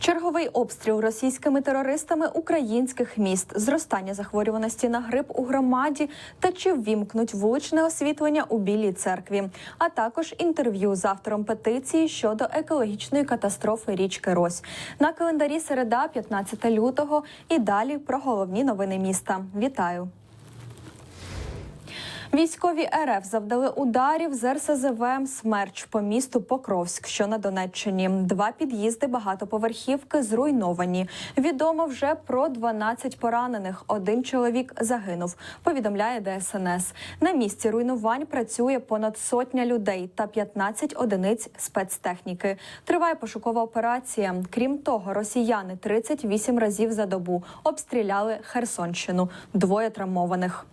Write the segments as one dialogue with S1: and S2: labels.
S1: Черговий обстріл російськими терористами українських міст, зростання захворюваності на грип у громаді та чи ввімкнуть вуличне освітлення у Білій церкві, а також інтерв'ю з автором петиції щодо екологічної катастрофи річки Рось. На календарі середа, 15 лютого. І далі про головні новини міста. Вітаю! Військові РФ завдали ударів з РСЗВ «Смерч» по місту Покровськ, що на Донеччині. Два під'їзди багатоповерхівки зруйновані. Відомо вже про 12 поранених. Один чоловік загинув. Повідомляє ДСНС. На місці руйнувань працює понад сотня людей та 15 одиниць спецтехніки. Триває пошукова операція. Крім того, росіяни 38 разів за добу обстріляли Херсонщину. Двоє травмованих.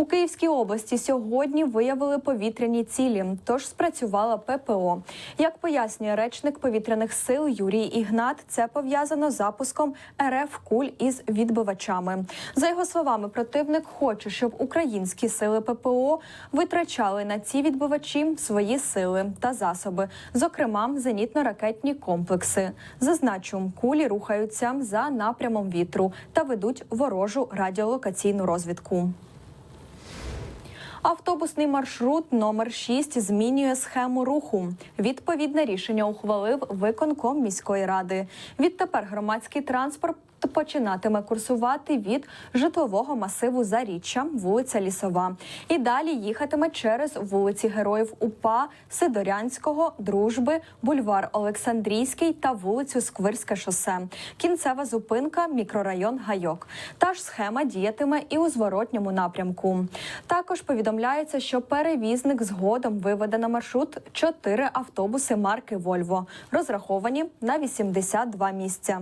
S1: У Київській області сьогодні виявили повітряні цілі, тож спрацювала ППО. Як пояснює речник повітряних сил Юрій Ігнат, це пов'язано з запуском РФ куль із відбивачами. За його словами, противник хоче, щоб українські сили ППО витрачали на ці відбивачі свої сили та засоби, зокрема зенітно-ракетні комплекси. Зазначу, кулі рухаються за напрямом вітру та ведуть ворожу радіолокаційну розвідку. Автобусний маршрут номер 6 змінює схему руху. Відповідне рішення ухвалив виконком міської ради. Відтепер громадський транспорт починатиме курсувати від житлового масиву Заріччя, вулиця Лісова, і далі їхатиме через вулиці Героїв УПА, Сидорянського, Дружби, бульвар Олександрійський та вулицю Сквирське шосе. Кінцева зупинка, мікрорайон Гайок. Та ж схема діятиме і у зворотньому напрямку. Також повідомляється, що перевізник згодом виведе на маршрут чотири автобуси марки Вольво, розраховані на 82 місця.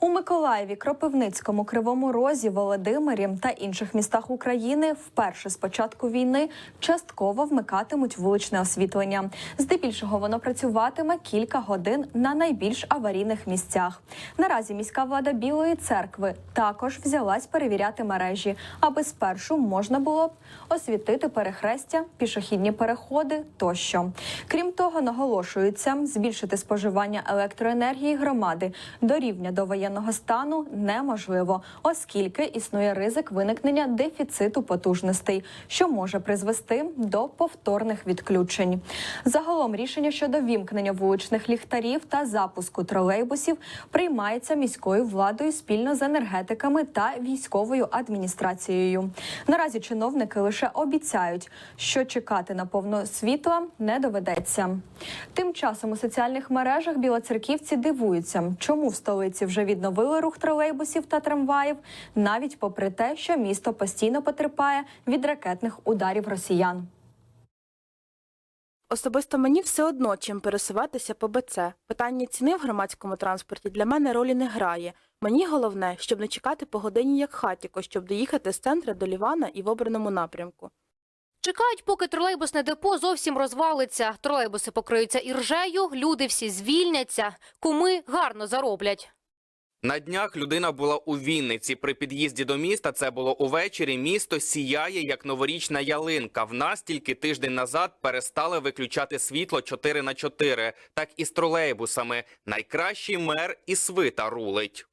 S1: У Миколаєві, Кропивницькому, Кривому Розі, Володимирі та інших містах України вперше з початку війни частково вмикатимуть вуличне освітлення. Здебільшого воно працюватиме кілька годин на найбільш аварійних місцях. Наразі міська влада Білої церкви також взялась перевіряти мережі, аби спершу можна було б освітити перехрестя, пішохідні переходи тощо. Крім того, наголошується збільшити споживання електроенергії громади до рівня до воєнного стану неможливо, оскільки існує ризик виникнення дефіциту потужностей, що може призвести до повторних відключень. Загалом рішення щодо вімкнення вуличних ліхтарів та запуску тролейбусів приймається міською владою спільно з енергетиками та військовою адміністрацією. Наразі чиновники лише обіцяють, що чекати на повно світла не доведеться. Тим часом у соціальних мережах білоцерківці дивуються, чому в столиці вже відновили рух тролейбусів та трамваїв, навіть попри те, що місто постійно потерпає від ракетних ударів росіян.
S2: Особисто мені все одно, чим пересуватися по БЦ. Питання ціни в громадському транспорті для мене ролі не грає. Мені головне, щоб не чекати по годині як хатіко, щоб доїхати з центра до Лівана і в обраному напрямку.
S3: Чекають, поки тролейбусне депо зовсім розвалиться. Тролейбуси покриються іржею, люди всі звільняться, куми гарно зароблять.
S4: На днях людина була у Вінниці. При під'їзді до міста це було увечері. Місто сіяє як новорічна ялинка. В нас тільки тиждень назад перестали виключати світло 4 на 4. Так і з тролейбусами. Найкращий мер і свита рулить.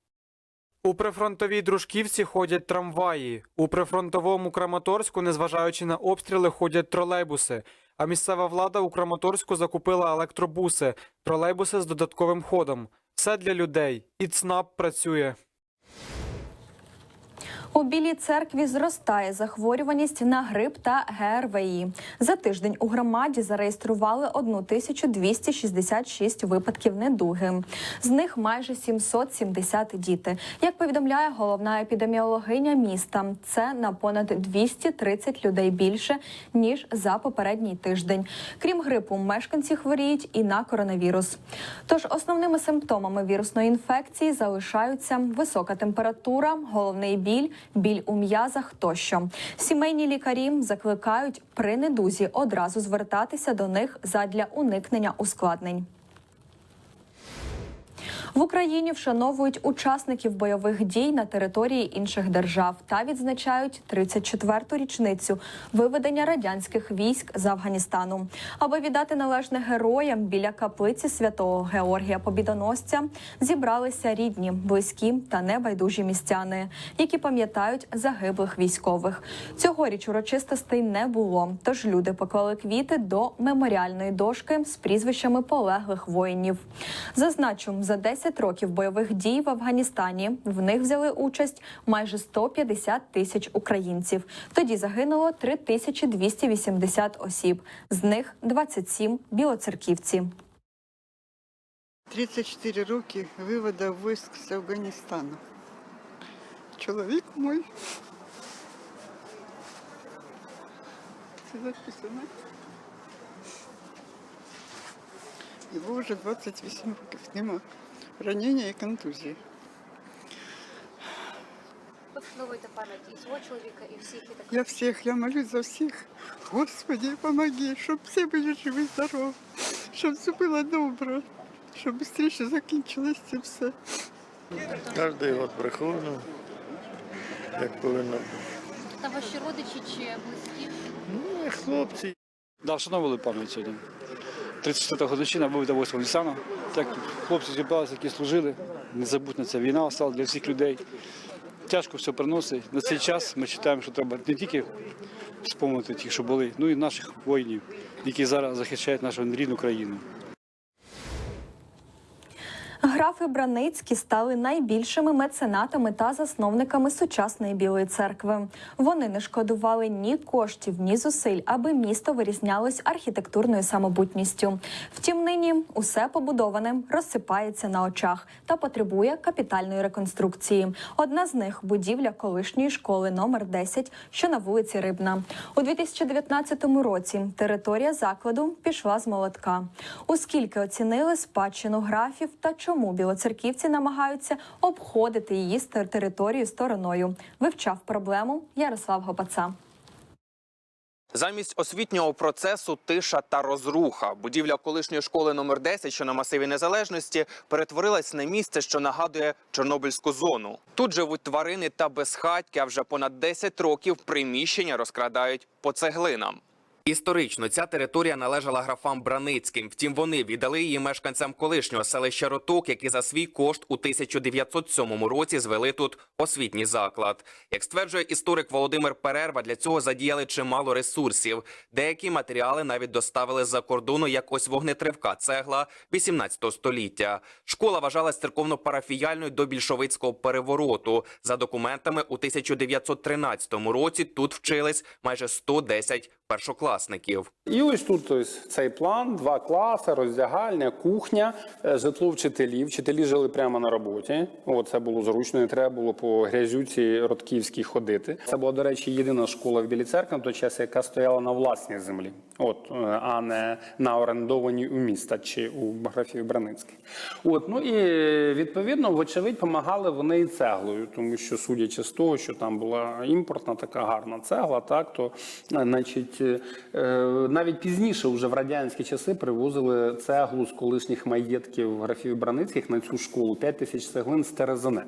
S5: У прифронтовій дружківці ходять трамваї. У прифронтовому Краматорську, незважаючи на обстріли, ходять тролейбуси. А місцева влада у Краматорську закупила електробуси, тролейбуси з додатковим ходом. Все для людей. І ЦНАП працює.
S1: У Білій церкві зростає захворюваність на грип та ГРВІ. За тиждень у громаді зареєстрували 1266 випадків недуги. З них майже 770 діти. Як повідомляє головна епідеміологиня міста, це на понад 230 людей більше ніж за попередній тиждень. Крім грипу, мешканці хворіють і на коронавірус. Тож основними симптомами вірусної інфекції залишаються висока температура, головний біль, біль у м'язах тощо. Сімейні лікарі закликають при недузі одразу звертатися до них задля уникнення ускладнень. В Україні вшановують учасників бойових дій на території інших держав та відзначають 34-ту річницю виведення радянських військ з Афганістану. Аби віддати належне героям біля каплиці святого Георгія Побідоносця зібралися рідні, близькі та небайдужі містяни, які пам'ятають загиблих військових. Цьогоріч урочистостей не було, тож люди поклали квіти до меморіальної дошки з прізвищами полеглих воїнів. Зазначу, за 10 років бойових дій в Афганістані в них взяли участь майже 150 тисяч українців. Тоді загинуло 3280 осіб, з них 27 білоцерківці.
S6: 34 роки вивода військ з Афганістану. Чоловік мой. Це записано. Його вже 28 років. Нема
S3: пам'ять свого всіх і так.
S6: Я всіх, я молюсь за всіх. Господи, помоги, щоб всі були живі, здорові, щоб все було добре, щоб швидше закінчилось це все.
S7: Кожний год приходжу, як повинно бути.
S3: Та ваші родичі чи близькі?
S7: Ну, і хлопці.
S8: Да, вшановували пам'ять сьогодні. 34-та годовщина вивода 8 лісана. Так хлопці зібралися, які служили. Незабутна ця війна стала для всіх людей. Тяжко все приносить. На цей час ми вважаємо, що треба не тільки вспомнити тих, що були, ну і наших воїнів, які зараз захищають нашу рідну країну.
S1: Графи Браницькі стали найбільшими меценатами та засновниками сучасної білої церкви. Вони не шкодували ні коштів, ні зусиль, аби місто вирізнялось архітектурною самобутністю. Втім, нині усе побудоване розсипається на очах та потребує капітальної реконструкції. Одна з них будівля колишньої школи номер 10, що на вулиці Рибна. У 2019 році територія закладу пішла з молотка. Оскільки оцінили спадщину графів та чому білоцерківці намагаються обходити її з стороною, вивчав проблему Ярослав Гопаца.
S4: Замість освітнього процесу тиша та розруха. Будівля колишньої школи номер 10, що на масиві незалежності, перетворилась на місце, що нагадує Чорнобильську зону. Тут живуть тварини та безхатьки, а вже понад 10 років приміщення розкрадають по цеглинам. Історично ця територія належала графам Браницьким. Втім, вони віддали її мешканцям колишнього селища Роток, які за свій кошт у 1907 році звели тут освітній заклад. Як стверджує історик Володимир Перерва, для цього задіяли чимало ресурсів. Деякі матеріали навіть доставили з-за кордону, як ось вогнетривка цегла 18 століття. Школа вважалась церковно-парафіяльною до більшовицького перевороту. За документами у 1913 році тут вчились майже 110 першокласників.
S9: І ось тут ось цей план: два класи, роздягальня, кухня, е, житло вчителів. Вчителі жили прямо на роботі. О, це було зручно, не треба було по грязюці Ротківській ходити. Це була, до речі, єдина школа в Білій церкві на той час, яка стояла на власній землі, от е, а не на орендованій у міста чи у графів Браницьких. От ну і відповідно, вочевидь, допомагали вони і цеглою, тому що судячи з того, що там була імпортна така гарна цегла, так то е, значить е, навіть пізніше, вже в радянські часи, привозили цеглу з колишніх маєтків графів Браницьких на цю школу 5 тисяч цеглин з Терезине.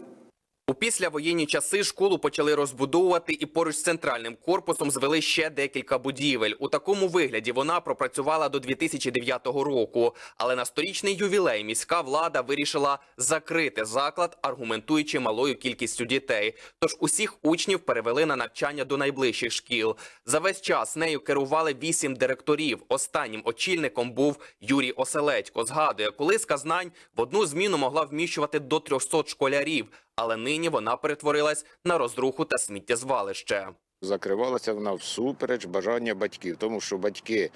S4: У післявоєнні часи школу почали розбудовувати і поруч з центральним корпусом звели ще декілька будівель. У такому вигляді вона пропрацювала до 2009 року. Але на сторічний ювілей міська влада вирішила закрити заклад, аргументуючи малою кількістю дітей. Тож усіх учнів перевели на навчання до найближчих шкіл. За весь час нею керували вісім директорів. Останнім очільником був Юрій Оселедько. Згадує, коли сказнань в одну зміну могла вміщувати до 300 школярів але нині вона перетворилась на розруху та сміттєзвалище.
S7: Закривалася вона всупереч бажання батьків, тому що батьки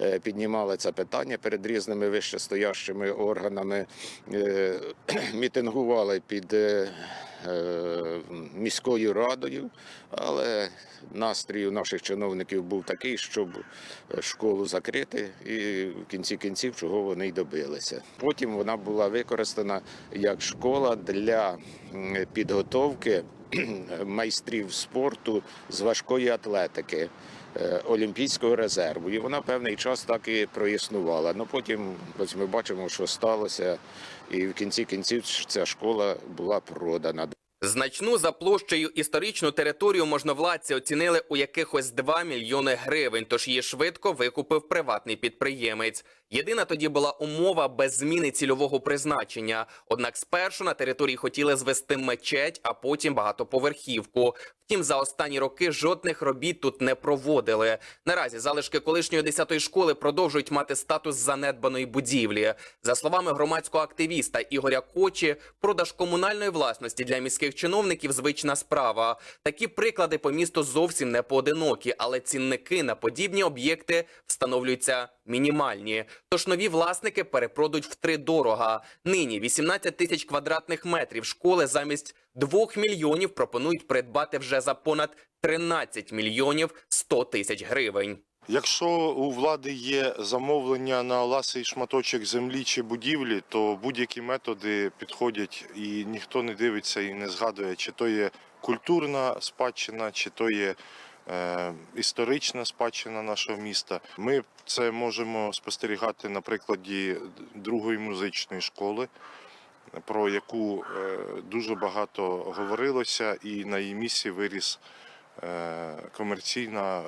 S7: е, піднімали це питання перед різними вищестоящими органами, е, мітингували під е, міською радою, але настрій у наших чиновників був такий, щоб школу закрити, і в кінці кінців чого вони й добилися. Потім вона була використана як школа для підготовки майстрів спорту з важкої атлетики. е, олімпійського резерву. І вона певний час так і проіснувала. Ну потім ось ми бачимо, що сталося, і в кінці кінців ця школа була продана.
S4: Значну за площею історичну територію можновладці оцінили у якихось 2 мільйони гривень, тож її швидко викупив приватний підприємець. Єдина тоді була умова без зміни цільового призначення. Однак спершу на території хотіли звести мечеть, а потім багатоповерхівку. Втім, за останні роки жодних робіт тут не проводили. Наразі залишки колишньої 10-ї школи продовжують мати статус занедбаної будівлі. За словами громадського активіста Ігоря Кочі, продаж комунальної власності для міських чиновників звична справа. Такі приклади по місту зовсім не поодинокі, але цінники на подібні об'єкти встановлюються мінімальні. Тож нові власники перепродуть втридорога. Нині 18 тисяч квадратних метрів школи замість 2 мільйонів пропонують придбати вже за понад 13 мільйонів 100 тисяч гривень.
S10: Якщо у влади є замовлення на ласий шматочок землі чи будівлі, то будь-які методи підходять і ніхто не дивиться і не згадує, чи то є культурна спадщина, чи то є історична спадщина нашого міста. Ми це можемо спостерігати на прикладі другої музичної школи, про яку е, дуже багато говорилося, і на її місці виріс е, комерційна. е,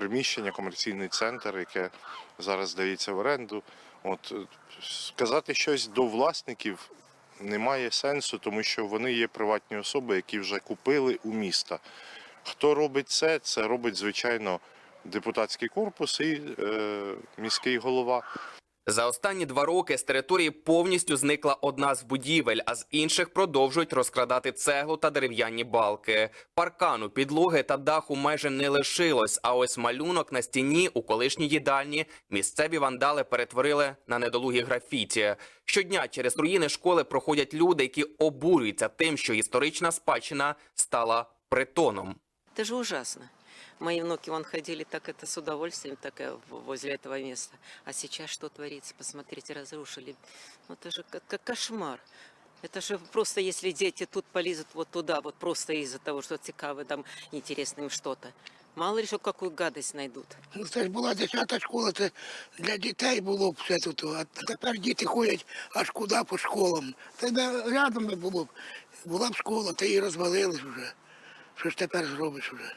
S10: приміщення, комерційний центр, яке зараз здається в оренду. От е, сказати щось до власників немає сенсу, тому що вони є приватні особи, які вже купили у міста. Хто робить це? Це робить звичайно депутатський корпус і е, міський голова.
S4: За останні два роки з території повністю зникла одна з будівель, а з інших продовжують розкрадати цеглу та дерев'яні балки. Паркану, підлоги та даху майже не лишилось. А ось малюнок на стіні у колишній їдальні місцеві вандали перетворили на недолугі графіті. Щодня через руїни школи проходять люди, які обурюються тим, що історична спадщина стала притоном.
S11: Это же ужасно. Мои внуки вон ходили так это с удовольствием, так и в- возле этого места. А сейчас что творится? Посмотрите, разрушили. Ну, это же как, как кошмар. Это же просто, если дети тут полезут вот туда, вот просто из-за того, что цікаве там интересно им что-то. Мало ли что, какую гадость найдут.
S12: Ну, це ж була 10 школа, це для дітей було б все тут. А тепер діти ходять аж куди по школам. Та де рядом не було б. Була б школа, та її розвалили ж вже. Що ж тепер зробиш вже?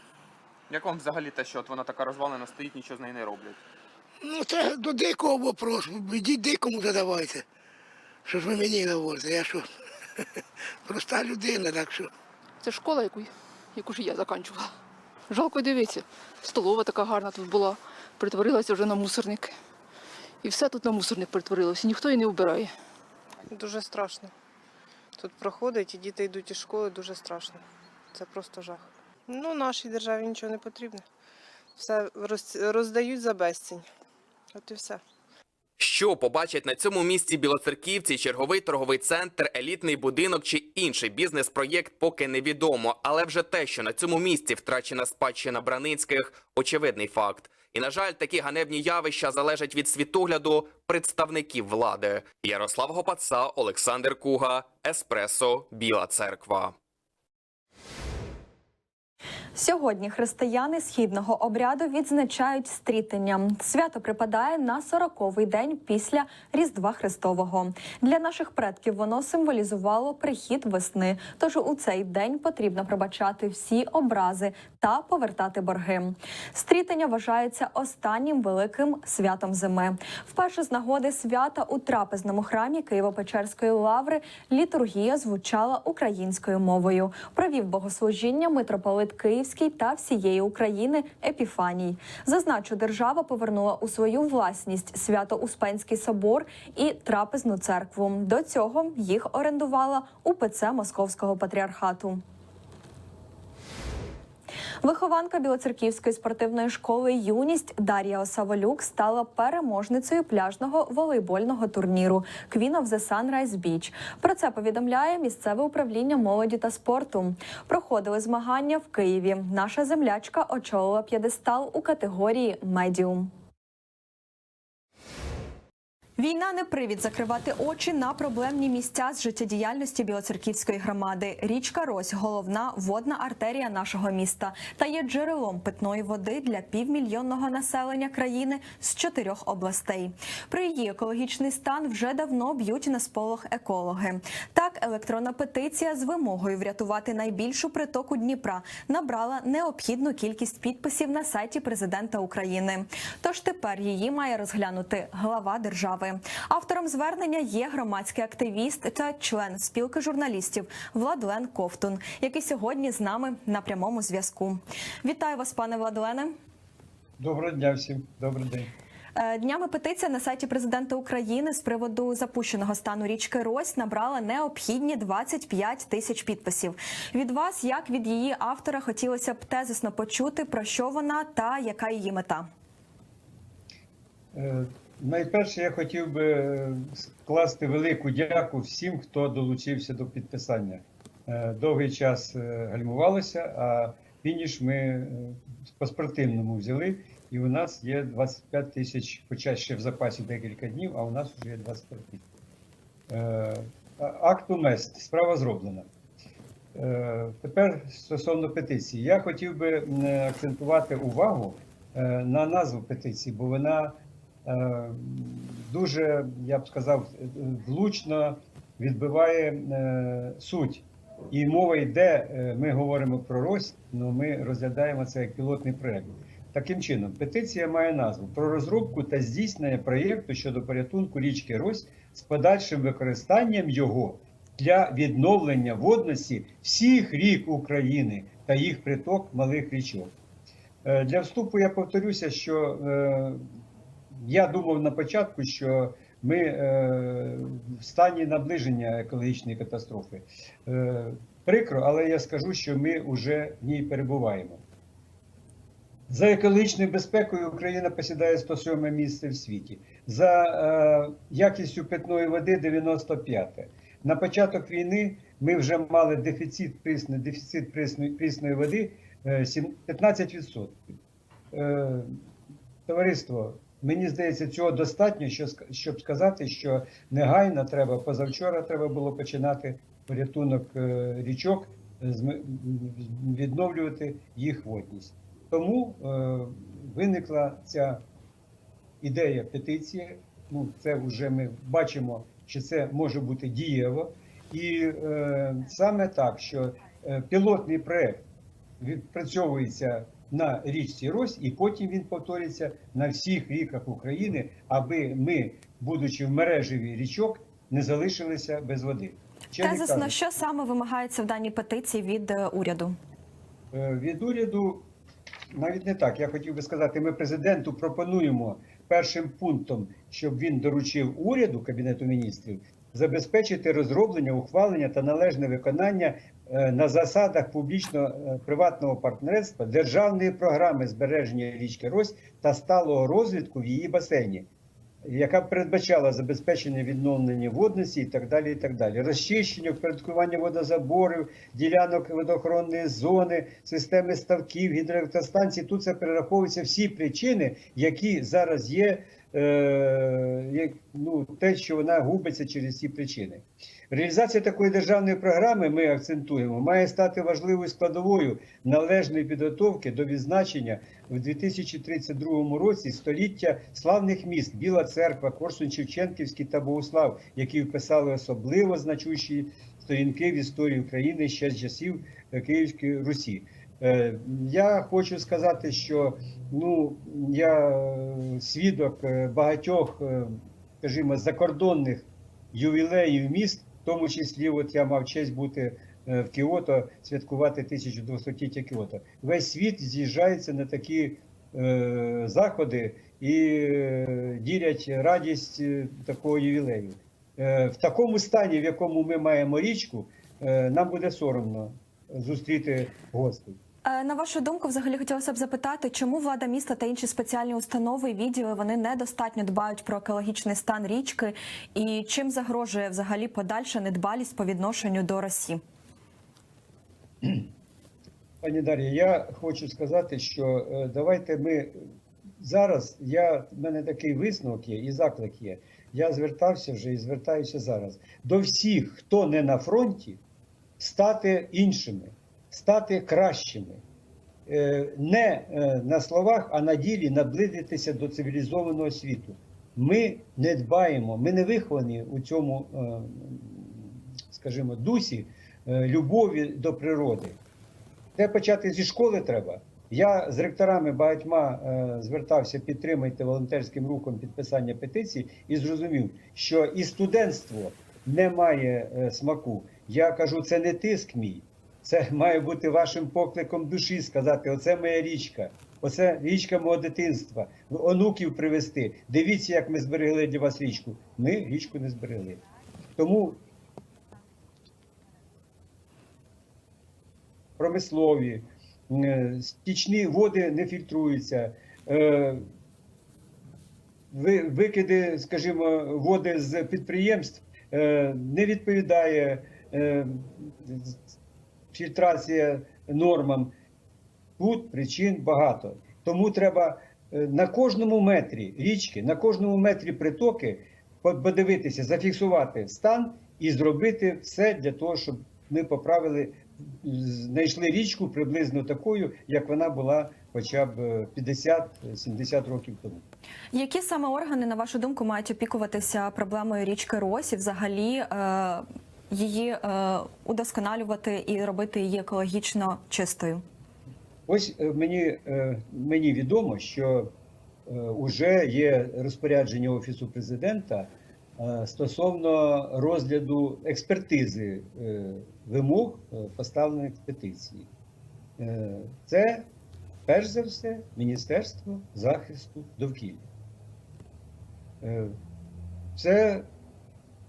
S5: Як вам взагалі те, що от вона така розвалена стоїть, нічого з нею не роблять?
S12: Ну, це до дикого вопрос. Ідіть дикому задавайте. Що ж ви мені говорите? Я що? Проста людина, так що.
S13: Це школа, яку, яку ж я закінчувала. Жалко дивитися. Столова така гарна тут була, перетворилася вже на мусорник. І все тут на мусорник перетворилося, ніхто її не вбирає.
S14: Дуже страшно. Тут проходить, і діти йдуть із школи, дуже страшно. Це просто жах. Ну, нашій державі нічого не потрібно. Все роз- роздають за безцінь. От і все.
S4: Що побачать на цьому місці білоцерківці, черговий торговий центр, елітний будинок чи інший бізнес-проєкт, поки невідомо. Але вже те, що на цьому місці втрачена спадщина Браницьких, очевидний факт. І на жаль, такі ганебні явища залежать від світогляду представників влади. Ярослав Гопаца, Олександр Куга, Еспресо, Біла Церква.
S1: Сьогодні християни східного обряду відзначають стрітення. Свято припадає на 40-й день після Різдва Христового. Для наших предків воно символізувало прихід весни. Тож у цей день потрібно пробачати всі образи та повертати борги. Стрітення вважається останнім великим святом зими. Вперше з нагоди свята у трапезному храмі Києво-Печерської лаври літургія звучала українською мовою. Провів богослужіння митрополит Київський та всієї України Епіфаній. Зазначу, держава повернула у свою власність Свято-Успенський собор і трапезну церкву. До цього їх орендувала УПЦ Московського патріархату. Вихованка Білоцерківської спортивної школи Юність Дар'я Осаволюк стала переможницею пляжного волейбольного турніру Queen of the Sunrise Beach. Про це повідомляє місцеве управління молоді та спорту. Проходили змагання в Києві. Наша землячка очолила п'єдестал у категорії медіум. Війна не привід закривати очі на проблемні місця з життєдіяльності Білоцерківської громади. Річка Рось головна водна артерія нашого міста та є джерелом питної води для півмільйонного населення країни з чотирьох областей. Про її екологічний стан вже давно б'ють на сполох екологи. Так, електронна петиція з вимогою врятувати найбільшу притоку Дніпра набрала необхідну кількість підписів на сайті президента України. Тож тепер її має розглянути глава держави. Автором звернення є громадський активіст та член спілки журналістів Владлен Ковтун, який сьогодні з нами на прямому зв'язку. Вітаю вас, пане Владлене.
S15: Доброго дня всім. Добрий день.
S1: Е, Днями петиція на сайті президента України з приводу запущеного стану річки Рось набрала необхідні 25 тисяч підписів. Від вас, як від її автора, хотілося б тезисно почути про що вона та яка її мета.
S15: Найперше, я хотів би е, скласти велику дяку всім, хто долучився до підписання. Е, Довгий час е, гальмувалося, а фініш ми по спортивному взяли, і у нас є 25 тисяч, хоча ще в запасі декілька днів, а у нас вже є 25 тисяч. Акту мест, справа зроблена. Тепер стосовно петиції. Я хотів би акцентувати увагу на назву петиції, бо вона дуже, я б сказав, е, влучно відбиває е, суть. І мова йде, е, ми говоримо про Рось, але ми розглядаємо це як пілотний проєкт. Таким чином, петиція має назву про розробку та здійснення проєкту щодо порятунку річки Рось з подальшим використанням його для відновлення водності всіх рік України та їх приток малих річок. Е, Для вступу я повторюся, що е, я думав на початку, що ми е, в стані наближення екологічної катастрофи. Е, Прикро, але я скажу, що ми вже в ній перебуваємо. За екологічною безпекою Україна посідає 107 місце в світі. За е, якістю питної води 95. На початок війни ми вже мали дефіцит прісної, дефіцит прісної, прісної води е, 15%. Е, товариство, мені здається, цього достатньо, що щоб сказати, що негайно треба, позавчора треба було починати порятунок е, річок, відновлювати їх водність. Тому е, виникла ця ідея петиції. Ну, це вже ми бачимо, що це може бути дієво. І е, саме так, що пілотний проект відпрацьовується на річці Рось, і потім він повторюється на всіх ріках України, аби ми, будучи в мережеві річок, не залишилися без води. Не
S1: Тезисно, що саме вимагається в даній петиції від е, уряду?
S15: Е, Від уряду навіть не так. Я хотів би сказати, ми президенту пропонуємо першим пунктом, щоб він доручив уряду Кабінету міністрів забезпечити розроблення, ухвалення та належне виконання на засадах публічно-приватного партнерства державної програми збереження річки Рось та сталого розвитку в її басейні. Яка передбачала забезпечення відновлення водності і так далі. і так далі. Розчищення, впорядкування водозаборів, ділянок водоохоронної зони, системи ставків, гідроелектростанцій. Тут це перераховуються всі причини, які зараз є, е, ну, те, що вона губиться через ці причини. Реалізація такої державної програми, ми акцентуємо, має стати важливою складовою належної підготовки до відзначення в 2032 році століття славних міст Біла Церква, Корсунь Шевченківський та Богослав, які вписали особливо значущі сторінки в історії України ще з часів е, Київської Русі. Е, Я хочу сказати, що ну я е, свідок е, багатьох, скажімо, закордонних ювілеїв міст, в тому числі, от я мав честь бути в Кіото, святкувати 1200-ліття Кіото. Весь світ з'їжджається на такі е, заходи і ділять радість такого ювілею. Е, в такому стані, в якому ми маємо річку, е, нам буде соромно зустріти гостей.
S1: Е, На вашу думку, взагалі хотілося б запитати, чому влада міста та інші спеціальні установи і відділи вони недостатньо дбають про екологічний стан річки, і чим загрожує взагалі подальша недбалість по відношенню до Росії?
S15: Пані Дар'я, я хочу сказати, що е, давайте ми зараз, я, в мене такий висновок є і заклик є. я звертався вже і звертаюся зараз до всіх, хто не на фронті, стати іншими, стати кращими. Е, Не е, на словах, а на ділі наблизитися до цивілізованого світу. Ми не дбаємо, ми не виховані у цьому, е, скажімо, дусі любові до природи. Це почати зі школи треба. Я з ректорами багатьма звертався, підтримайте волонтерським рухом підписання петицій і зрозумів, що і студентство не має смаку. Я кажу, це не тиск мій. Це має бути вашим покликом душі сказати: оце моя річка, оце річка мого дитинства, онуків привезти. Дивіться, як ми зберегли для вас річку. Ми річку не зберегли. Тому промислові, е, стічні води не фільтруються. е, ви- Викиди, скажімо, води з підприємств е, не відповідає фільтрація нормам. Тут причин багато. Тому треба е, на кожному метрі річки, на кожному метрі притоки подивитися, зафіксувати стан і зробити все для того, щоб ми поправили, знайшли річку приблизно такою, як вона була хоча б е, 50-70 років тому.
S1: Які саме органи, на вашу думку, мають опікуватися проблемою річки Росі, взагалі е, її е, удосконалювати і робити її екологічно чистою?
S15: Ось е, мені, е, мені відомо, що вже є розпорядження Офісу президента стосовно розгляду експертизи вимог поставлених в петиції. Це перш за все Міністерство захисту довкілля. Це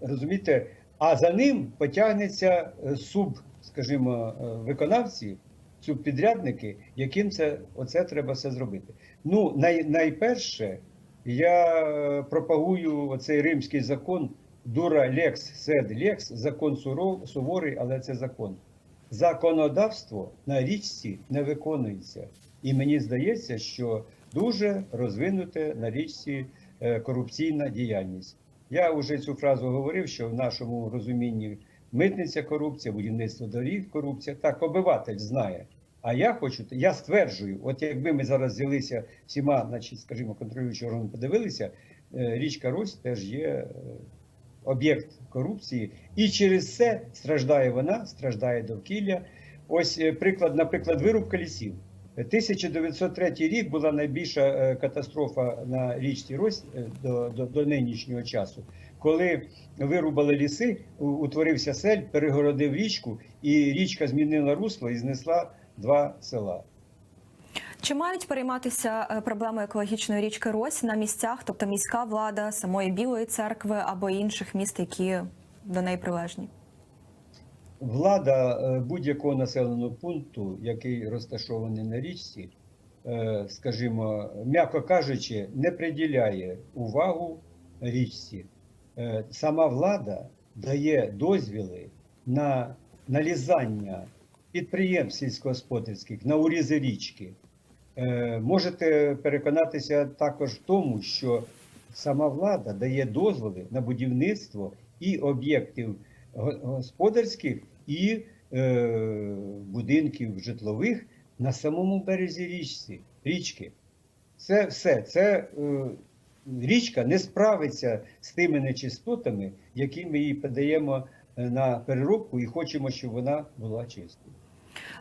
S15: розумієте, а за ним потягнеться е, суб, скажімо, е, виконавці, субпідрядники, яким це оце треба все зробити. Ну, най, найперше, я е, пропагую оцей римський закон дура лекс сед лекс, закон суров, суворий, але це закон. Законодавство на річці не виконується. І мені здається, що дуже розвинуте на річці корупційна діяльність. Я вже цю фразу говорив, що в нашому розумінні митниця корупція, будівництво доріг корупція. Так, обиватель знає. А я хочу, я стверджую, от якби ми зараз взялися всіма, значить, скажімо, контролюючі органи подивилися, е, річка Рось теж є е, об'єкт корупції, і через це страждає вона, страждає довкілля. Ось е, приклад, наприклад, вирубка лісів. 1903 рік була найбільша е, катастрофа на річці Рось е, до, до, до нинішнього часу, коли вирубали ліси, утворився сель, перегородив річку, і річка змінила русло і знесла два села.
S1: Чи мають перейматися е, проблемою екологічної річки Рось на місцях, тобто міська влада самої Білої церкви або інших міст, які до неї прилежні?
S15: Влада е, будь-якого населеного пункту, який розташований на річці, е, скажімо, м'яко кажучи, не приділяє увагу річці. Е, Сама влада дає дозвіли на налізання підприємств сільськогосподарських на урізи річки. Можете переконатися також в тому, що сама влада дає дозволи на будівництво і об'єктів господарських і е, будинків житлових на самому березі річці, річки. Це все. Це е, річка не справиться з тими нечистотами, які ми їй подаємо е, на переробку, і хочемо, щоб вона була чистою.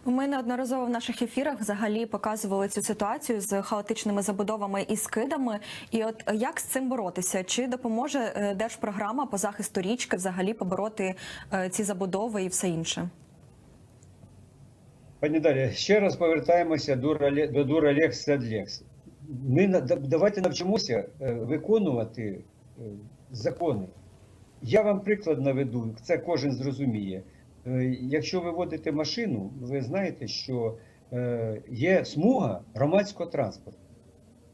S1: Ми неодноразово в наших ефірах взагалі показували цю ситуацію з хаотичними забудовами і скидами. І от як з цим боротися? Чи допоможе е, держпрограма по захисту річки взагалі побороти е, ці забудови і все інше?
S15: Пані Далі, ще раз повертаємося до, дура Лекс Седлекс. Ми давайте навчимося е, виконувати е, закони. Я вам приклад наведу, це кожен зрозуміє. Е, Якщо ви водите машину, ви знаєте, що е, є смуга громадського транспорту.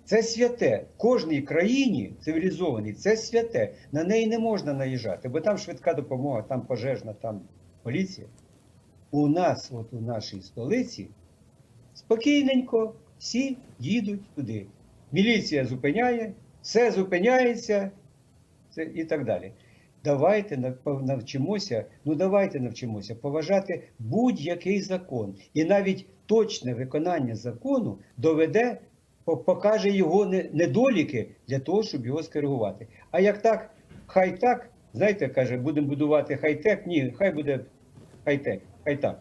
S15: Це святе. В кожній країні цивілізованій це святе. На неї не можна наїжджати, бо там швидка допомога, там пожежна, там поліція. У нас, от у нашій столиці, спокійненько всі їдуть туди. Міліція зупиняє, все зупиняється. і так далі. Давайте навчимося, ну давайте навчимося поважати будь-який закон. І навіть точне виконання закону доведе, покаже його недоліки для того, щоб його скоригувати. А як так, хай так, знаєте, каже, будемо будувати хай-тек, ні, хай буде хай-тек, хай так.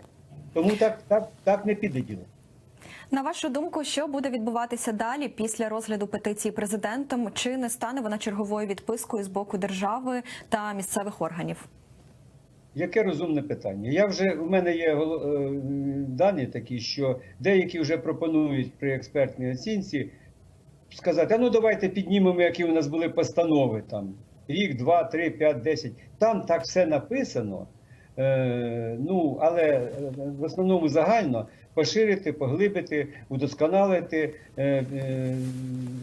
S15: Тому так, так, так не піде діло.
S1: На вашу думку, що буде відбуватися далі після розгляду петиції президентом? Чи не стане вона черговою відпискою з боку держави та місцевих органів?
S15: Яке розумне питання? Я вже у мене є е, дані такі, що деякі вже пропонують при експертній оцінці сказати: ну давайте піднімемо, які у нас були постанови там рік, два, три, п'ять, десять. Там так все написано. Е, ну, але е, в основному загально поширити, поглибити, удосконалити, е,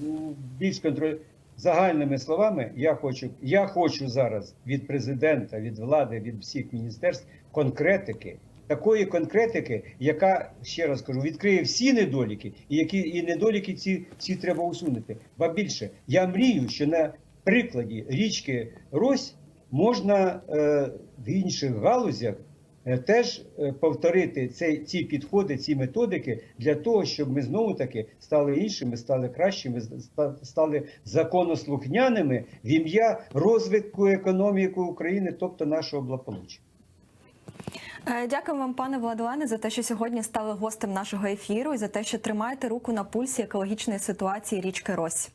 S15: ну, більш контроль. Загальними словами, я хочу, я хочу зараз від президента, від влади, від всіх міністерств конкретики, такої конкретики, яка ще раз кажу, відкриє всі недоліки, і які і недоліки ці, ці треба усунути. Ба більше я мрію, що на прикладі річки Рось можна е, в інших галузях е, теж е, повторити цей, ці підходи, ці методики для того, щоб ми знову таки стали іншими, стали кращими, ста- стали законослухняними в ім'я розвитку економіки України, тобто нашого благополуччя.
S1: Дякую вам, пане Владлене, за те, що сьогодні стали гостем нашого ефіру і за те, що тримаєте руку на пульсі екологічної ситуації річки Рось.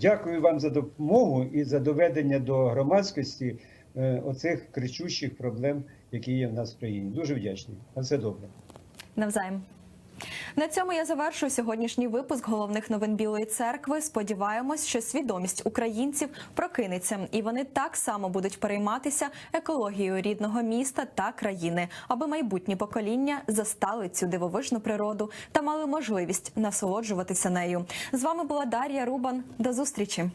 S15: Дякую вам за допомогу і за доведення до громадськості е, оцих кричущих проблем, які є в нас в країні. Дуже вдячний. На все добре.
S1: Навзаєм. На цьому я завершую сьогоднішній випуск головних новин Білої церкви. Сподіваємось, що свідомість українців прокинеться, і вони так само будуть перейматися екологією рідного міста та країни, аби майбутні покоління застали цю дивовижну природу та мали можливість насолоджуватися нею. З вами була Дар'я Рубан. До зустрічі.